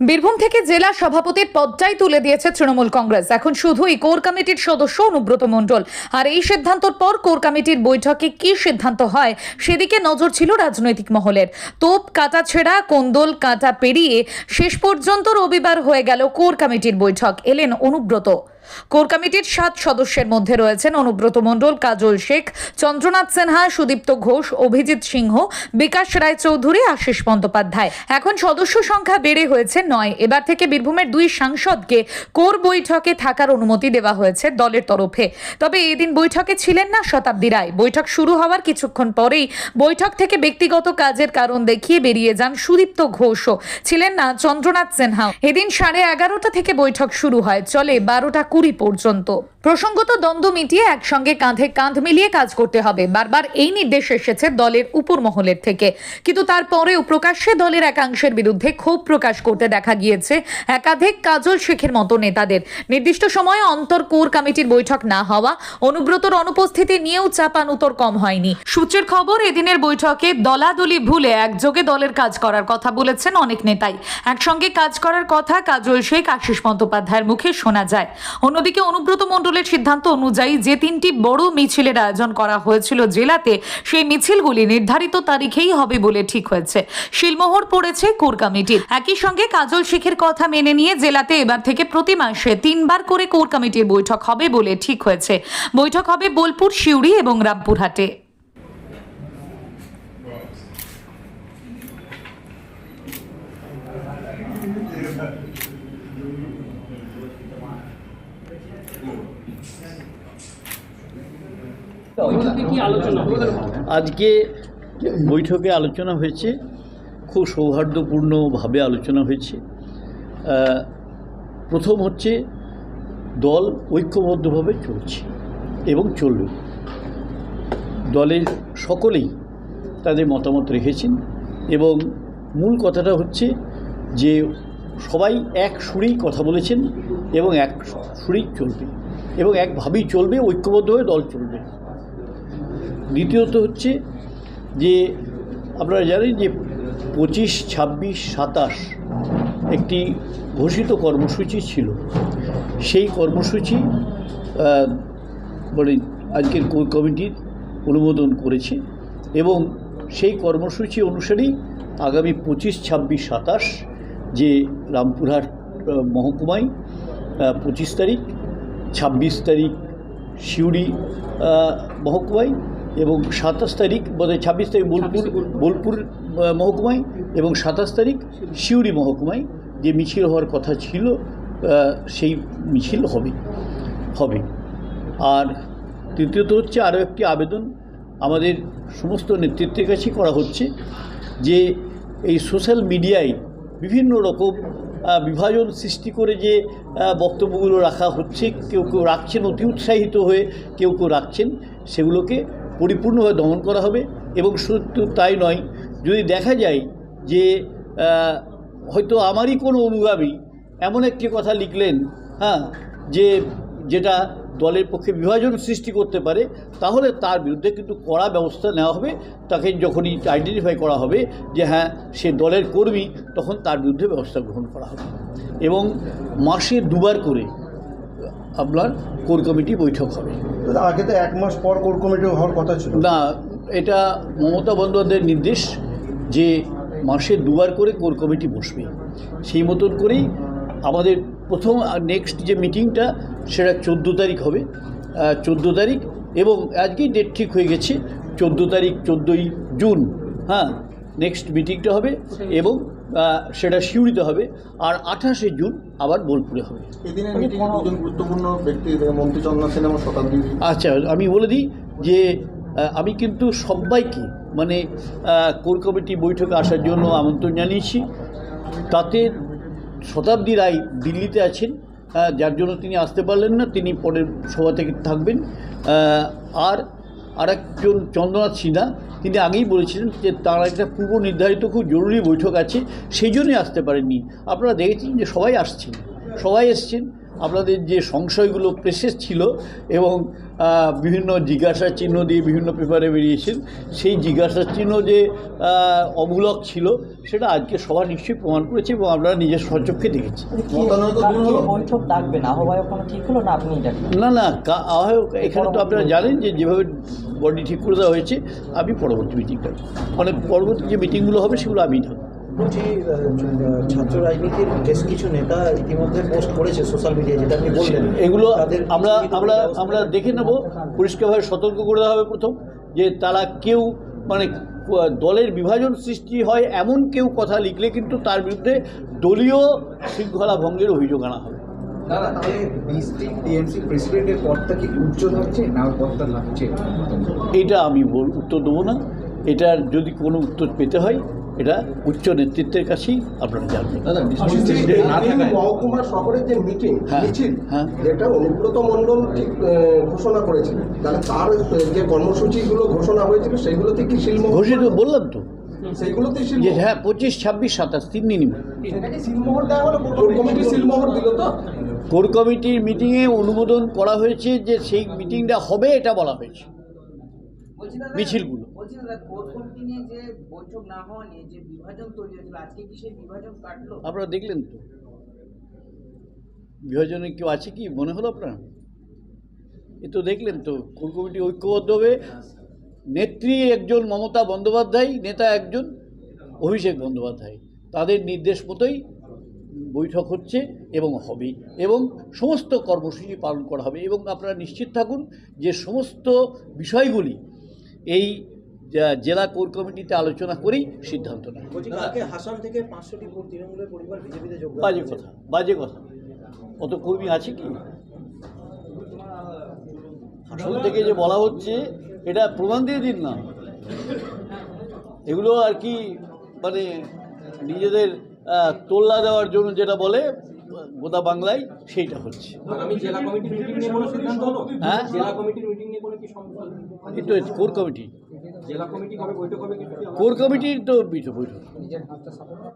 বীরভূম থেকে জেলা সভাপতির পদটাই তুলে দিয়েছে তৃণমূল কংগ্রেস। এখন শুধুই কোর কমিটির সদস্য অনুব্রত মণ্ডল। আর এই সিদ্ধান্তর পর কোর কমিটির বৈঠকে কি সিদ্ধান্ত হয়, সেদিকে নজর ছিল রাজনৈতিক মহলের। তোপ, কাটা ছেঁড়া, কোন্দল, কাটা পেরিয়ে শেষ পর্যন্ত রবিবার হয়ে গেল কোর কমিটির বৈঠক। এলেন অনুব্রত। কোর কমিটির সাত সদস্যের মধ্যে রয়েছেন অনুব্রত মণ্ডল, কাজল শেখ, চন্দ্রনাথ সিনহা, সুদীপ্ত ঘোষ, অভিজিৎ সিংহ, বিকাশ রায়চৌধুরী আশিস বন্দ্যোপাধ্যায়। এখন সদস্য সংখ্যা বেড়ে হয়েছে নয়। এবার থেকে বীরভূমের দুই সাংসদকে কোর বৈঠকে থাকার অনুমতি দেওয়া হয়েছে দলের তরফে। তবে এদিন বৈঠকে ছিলেন না শতাব্দী রায়। বৈঠক শুরু হওয়ার কিছুক্ষণ পরেই বৈঠক থেকে ব্যক্তিগত কাজের কারণ দেখিয়ে বেরিয়ে যান সুদীপ্ত ঘোষও। ছিলেন না চন্দ্রনাথ সিনহা। এদিন সাড়ে এগারোটা থেকে বৈঠক শুরু হয়। চলে বারোটা কুড়ি পর্যন্ত। প্রসঙ্গত দ্বন্দ্ব মিটিয়ে একসঙ্গে কাঁধে কাঁধ মিলিয়ে কাজ করতে হবে। বারবার এই নির্দেশ এসেছে দলের উপর মহলের থেকে। কিন্তু তারপরেও প্রকাশ্যে দলের একাংশের বিরুদ্ধে ক্ষোভ প্রকাশ করতে দেখা গিয়েছে একাধিক কাজল শেখের মতো নেতাদের। নির্দিষ্ট সময়ে অন্তর কোর কমিটির বৈঠক না হওয়া, অনুব্রতর অনুপস্থিতি নিয়েও চাপানুতর কম হয়নি। সূত্রের খবর, এদিনের বৈঠকে দলাদলি ভুলে একযোগে দলের কাজ করার কথা বলেছেন অনেক নেতাই। একসঙ্গে কাজ করার কথা কাজল শেখ, আশিস বন্দ্যোপাধ্যায়ের মুখে শোনা যায়। অন্যদিকে অনুব্রত মণ্ডলের সিদ্ধান্ত অনুযায়ী যে তিনটি বড় মিছিলের আয়োজন করা হয়েছিল জেলাতে, সেই মিছিলগুলি নির্ধারিত তারিখেই হবে বলে ঠিক হয়েছে। শিলমোহর পড়েছে কোর কমিটির একই সঙ্গে কাজল শেখের কথা মেনে নিয়ে জেলাতে এবার থেকে প্রতি মাসে তিনবার করে কোর কমিটির বৈঠক হবে বলে ঠিক হয়েছে। বৈঠক হবে বোলপুর, সিউড়ি এবং রামপুরহাটে বৈঠকে কি আলোচনা হলো আজকে বৈঠকে আলোচনা হয়েছে, খুব সৌহার্দ্যপূর্ণভাবে আলোচনা হয়েছে। প্রথম হচ্ছে দল ঐক্যবদ্ধভাবে চলছে এবং চলবে। দলের সকলেই তাদের মতামত রেখেছেন এবং মূল কথাটা হচ্ছে যে সবাই এক সুরেই কথা বলেছেন এবং এক সুরেই চলবে। এবং একভাবেই চলবে, ঐক্যবদ্ধ হয়ে দল চলবে। দ্বিতীয়ত হচ্ছে যে, আপনারা জানেন যে পঁচিশ, ছাব্বিশ, সাতাশ একটি ঘোষিত কর্মসূচি ছিল। সেই কর্মসূচি মানে আজকের কমিটির অনুমোদন করেছে এবং সেই কর্মসূচি অনুসারেই আগামী পঁচিশ, ছাব্বিশ, সাতাশ যে রামপুরহাট মহকুমায় পঁচিশ তারিখ ছাব্বিশ তারিখ সিউড়ি মহকুমায় এবং সাতাশ তারিখ বোধহয় ছাব্বিশ তারিখ বোলপুর বোলপুর। মহকুমায় এবং সাতাশ তারিখ সিউড়ি মহকুমায় যে মিছিল হওয়ার কথা ছিল সেই মিছিল হবে হবে। আর তৃতীয়ত হচ্ছে আরও একটি আবেদন আমাদের সমস্ত নেতৃত্বের কাছে করা হচ্ছে যে এই সোশ্যাল মিডিয়ায় বিভিন্ন রকম বিভাজন সৃষ্টি করে যে বক্তব্যগুলো রাখা হচ্ছে, কেউ কেউ রাখছেন, অতি উৎসাহিত হয়ে কেউ কেউ রাখছেন, সেগুলোকে পরিপূর্ণভাবে দমন করা হবে এবং শুধু তাই নয়, যদি দেখা যায় যে হয়তো আমারই কোনো অনুগামী এমন একটি কথা লিখলেন হ্যাঁ যে যেটা দলের পক্ষে বিভাজন সৃষ্টি করতে পারে তাহলে তার বিরুদ্ধে কিন্তু কড়া ব্যবস্থা নেওয়া হবে। তাকে যখনই আইডেন্টিফাই করা হবে যে হ্যাঁ সে দলের কর্মী তখন তার বিরুদ্ধে ব্যবস্থা গ্রহণ করা হবে। এবং মাসে দুবার করে আপনার কোর কমিটি বৈঠক হবে। আগে তো এক মাস পর কোর কমিটি হওয়ার কথা ছিল। না এটা মমতা বন্দ্যোপাধ্যায়ের নির্দেশ যে মাসে দুবার করে কোর কমিটি বসবে। সেই মতন করেই আমাদের প্রথম আর নেক্সট যে মিটিংটা সেটা চোদ্দ তারিখ হবে। চোদ্দ তারিখ এবং আজকেই ডেট ঠিক হয়ে গেছে চোদ্দ তারিখ চোদ্দোই জুন। হ্যাঁ নেক্সট মিটিংটা হবে এবং সেটা সিউড়িতে হবে আর আঠাশে জুন আবার বোলপুরে হবে। গুরুত্বপূর্ণ ব্যক্তি মন্ত্রী চন্দ্রনাথ সেন এবং শতাব্দী আচ্ছা আমি বলে দিই যে আমি কিন্তু সবাইকে মানে কোর কমিটি বৈঠকে আসার জন্য আমন্ত্রণ জানিয়েছি। তাতে শতাব্দী রায় দিল্লিতে আছেন যার জন্য তিনি আসতে পারলেন না, তিনি পরের সভা থেকে থাকবেন। আর আরেকজন চন্দ্রনাথ সিনহা, তিনি আগেই বলেছিলেন যে তার একটা পূর্ব নির্ধারিত খুব জরুরি বৈঠক আছে, সেই জন্যই আসতে পারেননি। আপনারা দেখেছেন যে সবাই আসছেন। সবাই এসছেন। আপনাদের যে সংশয়গুলো প্রেসেস ছিল এবং বিভিন্ন জিজ্ঞাসা চিহ্ন দিয়ে বিভিন্ন পেপারে বেরিয়েছেন সেই জিজ্ঞাসা চিহ্ন যে অমূলক ছিল সেটা আজকে সভা নিশ্চয়ই প্রমাণ করেছে এবং আপনারা নিজের সচক্ষে দেখেছি? বৈঠক ডাকবেন আহ্বায়ক কোনো ঠিক হলো না? আপনি না না আহ্বায়ক এখানে তো আপনারা জানেন যে যেভাবে বডি ঠিক করে দেওয়া হয়েছে আমি পরবর্তী মিটিং মিটিংটা মানে পরবর্তী যে মিটিংগুলো হবে সেগুলো আমি থাকব বলছি ছাত্র রাজনীতির বেশ কিছু নেতা ইতিমধ্যে পোস্ট করেছে সোশ্যাল মিডিয়ায় যেটা আপনি বললেন। এগুলো তাদের আমরা আমরা আমরা দেখে নেব। পরিষ্কারভাবে সতর্ক করে দেওয়া হবে প্রথম যে তারা কেউ মানে দলের বিভাজন সৃষ্টি হয় এমন কেউ কথা লিখলে কিন্তু তার বিরুদ্ধে দলীয় শৃঙ্খলা ভঙ্গের অভিযোগ আনা হবে। দাদা তাহলে ডিস্ট্রিক্ট প্রেসিডেন্টের পদটা কি উচ্চ থাকছে না পদটা লাগছে? এটা আমি বল উত্তর দেবো না। এটার যদি কোনো উত্তর পেতে হয় এটা উচ্চ নেতৃত্বের কাছেই আপনারা জানবেন। মহকুমা শহরের যে মিটিং হ্যাঁ, মিছিল হ্যাঁ। যেটা অনুব্রত মণ্ডল ঠিক ঘোষণা করেছিলেন। তাহলে তার যে কর্মসূচিগুলো ঘোষণা হয়েছিল সেগুলোতে কি শিলমোহর ঘোষিত বললাম তো। যে হ্যাঁ পঁচিশ ছাব্বিশ সাতাশ তিন হলো? কোর কমিটি সিলমোহর দিল তো? কোর কমিটির মিটিংয়ে অনুমোদন করা হয়েছে যে সেই মিটিংটা হবে এটা বলা হয়েছে। মিছিলগুলো। আপনারা দেখলেন তো। বিভাজনে কেউ আছে কি? মনে হলো আপনার? এ তো দেখলেন তো কোর কমিটি ঐক্যবদ্ধভাবে নেত্রী একজন মমতা বন্দ্যোপাধ্যায় নেতা একজন অভিষেক বন্দ্যোপাধ্যায়। তাদের নির্দেশ মতোই বৈঠক হচ্ছে এবং হবে এবং সমস্ত কর্মসূচি পালন করা হবে এবং আপনারা নিশ্চিত থাকুন যে সমস্ত বিষয়গুলি এই জেলা কোর কমিটিতে আলোচনা করেই সিদ্ধান্ত নেয়। হাসান থেকে পাঁচশোটি তৃণমূলের পরিবার বিজেপিতে যোগদান বাজে কথা বাজে কথা। অত কর্মী আছে কি? আসল থেকে যে বলা হচ্ছে এটা প্রমাণ দিয়ে দিন না। এগুলো আর কি মানে নিজেদের তোল্লা দেওয়ার জন্য যেটা বলে গোদা বাংলায় সেইটা হচ্ছে। হ্যাঁ? কিন্তু কোর কমিটি। কোর কমিটির তো বৈঠক।